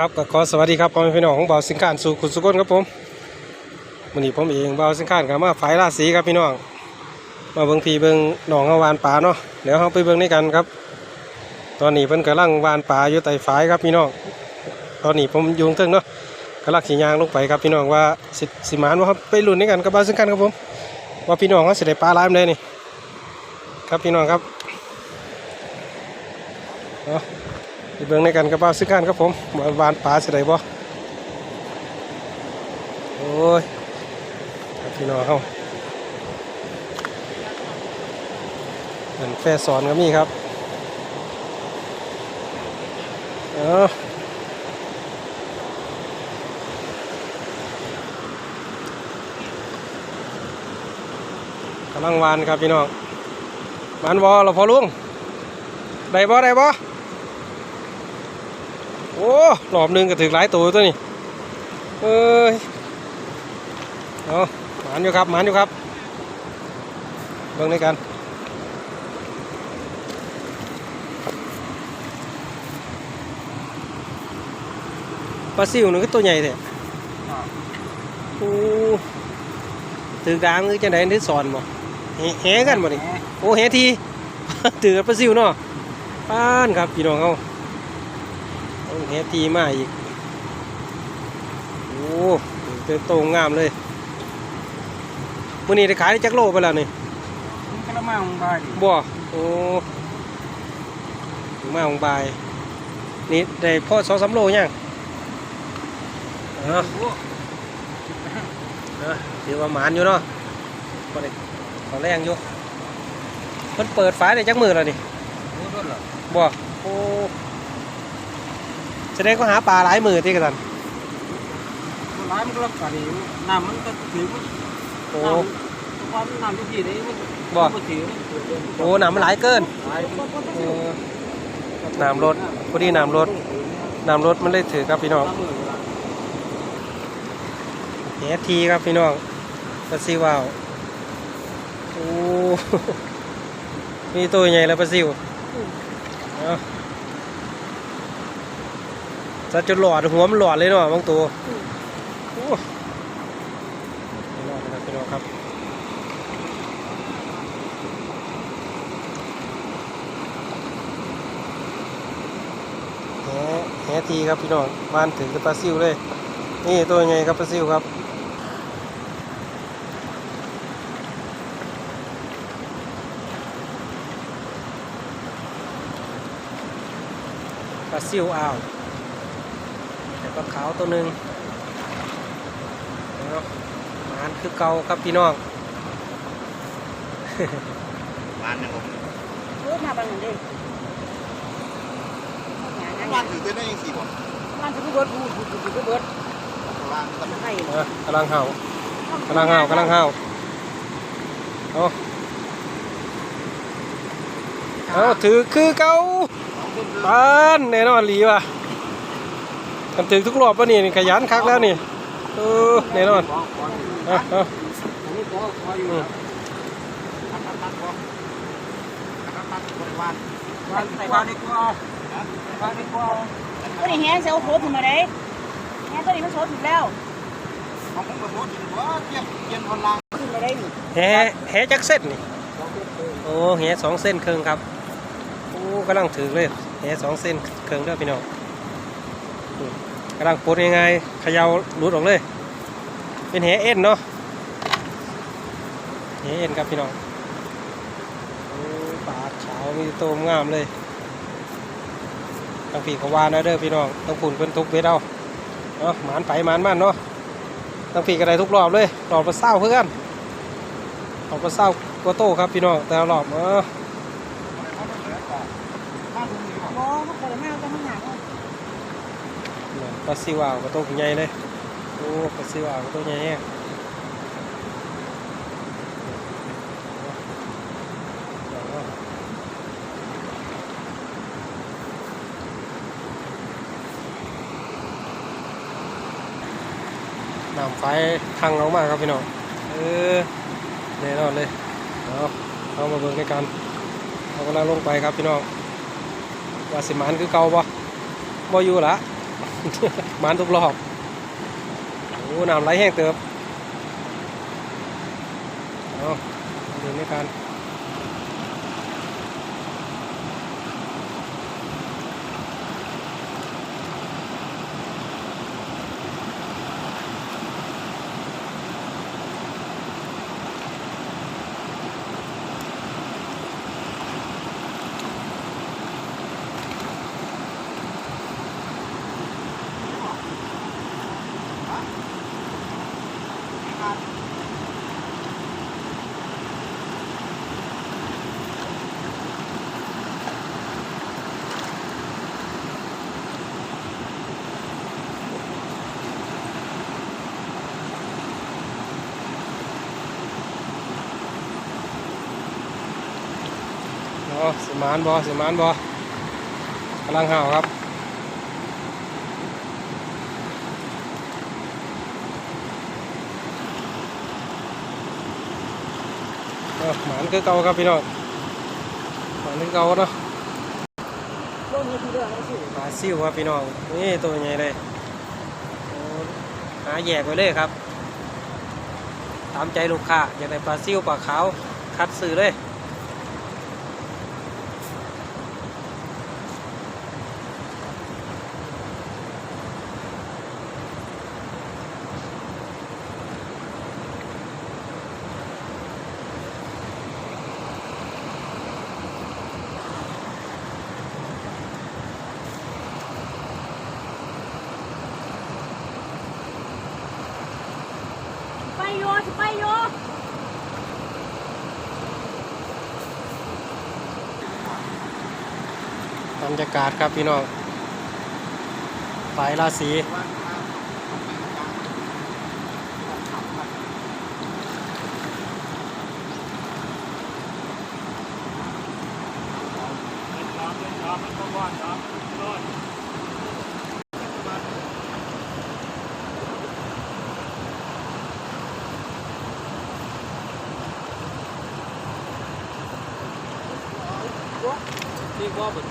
ครับก็ขอสวัสดีครับพ่อแม่พี่น้องของเบาสิงการสู่คุณสุกนครับผมวันนี้ผมเองเบาสิงการกับมาฝ่ายราศีครับพี่น้อง มาเบิ่งพีเบิ่งหนองเอาวานป่าเนาะเดี๋ยวเราไปเบิ่งด้วยกันครับ ตอนนี้เพิ่นกำลังวานป่าอยู่ใต้ฝายครับพี่น้องตอนนี้ผมยุงเทิงเนาะกำลังขี่ยางลงไปครับพี่น้องว่าสิสิมานว่าครับไปลุ้นด้วยกันกับเบาสิงการครับผม ว่าพี่น้องเขาเสิได้ปลาลายมได้นี่ ครับพี่น้องครับเอา ไปเบิ่งในกันกับเบาสิงการครับผมวาวานป่าสิไดบ่โอ้ยพี่น้องเขาเหมือนแฟสอนก็มีครับเออกำลังวานครับพี่น้องวานบอเราพอลุงได้บ่ได้บ่ โอ้รอบหนึงก็ถึงหลายตัวตัวนี้เอ้ยเอาหมานอยู่ครับหมานอยู่ครับเบิ่งด้วยกันปลาซิวนึงก็ตัวใหญ่แท้โอ้ถือกลางคือจังไดนี่สอนบ่แหแหกันบ่นี่โอ้แหทีถือกับปลาซิวเนาะป้านครับพี่น้องเฮา เอาแหทีมาอีก โอ้เติบโตงามเลยมื้อนี้ได้ขายได้จักโลไปแล้วนี่มันกระมังบาดิบ่โอ้ถึงมาของบาย นี่ได้พ่อสองสามโลยังเนาะเนาะถือว่าหมานอยู่เนาะก็ได้ขอแรงอยู่มันเปิดฝาได้จักมือแล้วนี่รู้ด้วยเหรอบ่โอ้ แสดงก็หาปลาหลายมือที่กันมันร้ายมันก็รับกะดิน้ำมันก็ถือมันโอ้น้ำความน้ำที่พี่นี่มันบ่มันถือมันถือโอ้น้ำมันหลายเกินหลายเออน้ำรถพอดีน้ำรถน้ำรถมันเลยถือครับพี่น้องเฮทีครับพี่น้องปลาซิวว้าวโอ้มีตัวใหญ่แล้วปลาซิวเอา สัตว์จนหลอดหัวมันหลอดเลยเนาะบางตัวโอ้ไม่รอดนะครับพี่น้องครับแหแหทีครับพี่น้องวานถึงกับปลาซิวเลย นี่ตัวใหญ่ครับปลาซิวครับปลาซิวอ้าวแต่ ปลาขาวตัวหนึ่งเนาะหมานคือเก่าครับพี่น้องบ้านนะผมพูดมาบางอย่างดิบ้านถือได้ยังสี่บ่มันจะพูดเบิดพูดพูดพูดพูดเบิดบ้านตำให้เออกำลังเห่ากำลังเห่ากำลังเห่าเอาเอาถือคือเก่าปานแน่นอนหลีว่ะ กันถือทุกรอบปะนี่นี่ขยันคักแล้วนี่เออแน่นอนเอาเอาอันนี้ก็พออยู่อืมตัดตัดตัดบ่ตัดตัดบริวารวันวันนี้ก็เอาวันนี้ก็เอาตัวนี้แฮงเซลโคบขึ้นมาได้แฮงตัวนี้มันโซถึงแล้วของผมก็โทษอยู่ว่าเทียบเย็นคนลางขึ้นมาได้นี่แหแหจักเส้นนี่โอ้แหสองเส้นครึ่งครับโอ้กำลังถือเลยแหสองเส้นครึ่งเด้อพี่น้องอืม กำลังปลดยังไงเขย่าหลุดออกเลย เป็นแหเอ็นเนาะแหเอ็นครับพี่น้องปลาขาวมีโตมงามเลยตั้งปีกวานนะเด้อพี่น้องต้องฝุ่นเป็นทุกเบ็ดเอาเนาะหมานไปหมานมันเนาะตั้งปีกระไดทุกรอบเลยรอบละเศร้าเพื่อนออกมาเศร้ากัวโต้ครับพี่น้องแต่ละรอบเออ ปลาซิวอ่าวกว่าโต้ใหญ่เลยโอ้ปลาซิวอ่าวกว่าโต้ใหญ่แฮะน้ำไฟทางออกมาครับพี่น้อง เออแน่นอนเลยเอาเอามาเบิ่งด้วยกันเรากำลังลงไปครับพี่น้องว่าสิมันคือเก่าบ่บ่อยู่ละ มันทุกรอบโอ้น้ำไหลแห้งเติบเอาเดินในการเนาะสมานบอสมานบอกำลังห่าครับหมานคือเก่าครับพี่น้องหมานคือเก่าเนาะช่งนี้คือเรื่องอะไรสิปลาซิวครับพี่น้องนี่ตัวใหญ่เลยหาแยกไว้เลยครับ ตามใจลูกค้าอยากได้ปลาซิวปลาขาวคัดซื้อเลย โยสิไปโยบรรยากาศครับพี่น้องปลายราศีเรีย กว่าแบบ